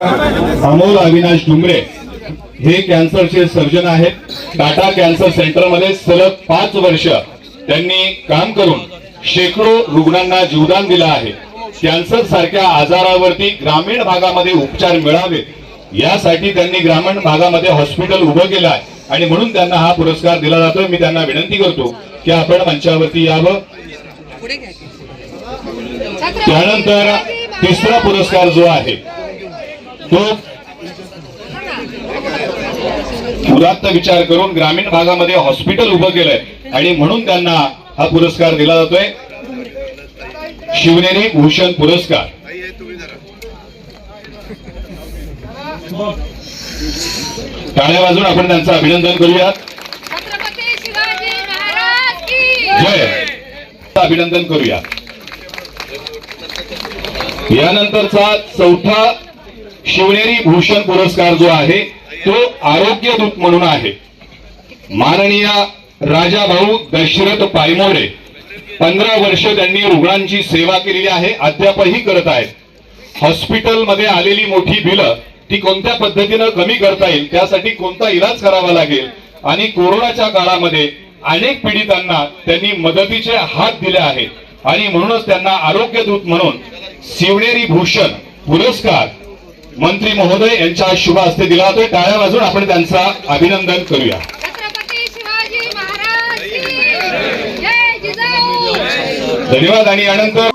अमोल अविनाश डुमरे हे कॅन्सरचे सर्जन आहेत. टाटा कॅन्सर सेंटरमध्ये सलग पाच वर्ष त्यांनी काम करून शेकडो रुग्णांना जीवदान दिलं आहे. कॅन्सर सारख्या आजारावरती ग्रामीण भागामध्ये उपचार मिळावे यासाठी त्यांनी ग्रामीण भागामध्ये हॉस्पिटल उभं केलं आहे. आणि म्हणून त्यांना हा पुरस्कार दिला जातोय. मी त्यांना विनंती करतो की आपण मंचावरती यावं. त्यानंतर तिसरा पुरस्कार जो आहे तो उदात्त विचार करून ग्रामीण भागामध्ये हॉस्पिटल उभं केलंय. आणि म्हणून त्यांना हा पुरस्कार दिला जातोय. शिवनेरी भूषण पुरस्कार. टाळ्या वाजून आपण त्यांचं अभिनंदन करूयात. छत्रपती शिवाजी महाराज की जय! अभिनंदन करूया यानंतरचा चौथा शिवनेरी भूषण पुरस्कार जो आहे तो आरोग्य दूत म्हणून आहे. माननीय राजा भाऊ दशरथ पायमोरे पंधरा वर्ष त्यांनी रुग्णांची सेवा केलेली आहे अद्यापही करत आहेत. हॉस्पिटलमध्ये आलेली मोठी बिलं ती कोणत्या पद्धतीनं कमी करता येईल त्यासाठी कोणता इलाज करावा लागेल आणि कोरोनाच्या काळामध्ये अनेक पीडितांना त्यांनी मदतीचे हात दिले आहेत. आणि म्हणूनच त्यांना आरोग्य दूत म्हणून शिवनेरी भूषण पुरस्कार मंत्री महोदय यांच्या शुभ हस्ते दिला जातोय. टाळ्या वाजून आपण त्यांचं अभिनंदन करूया. धन्यवाद आणि यानंतर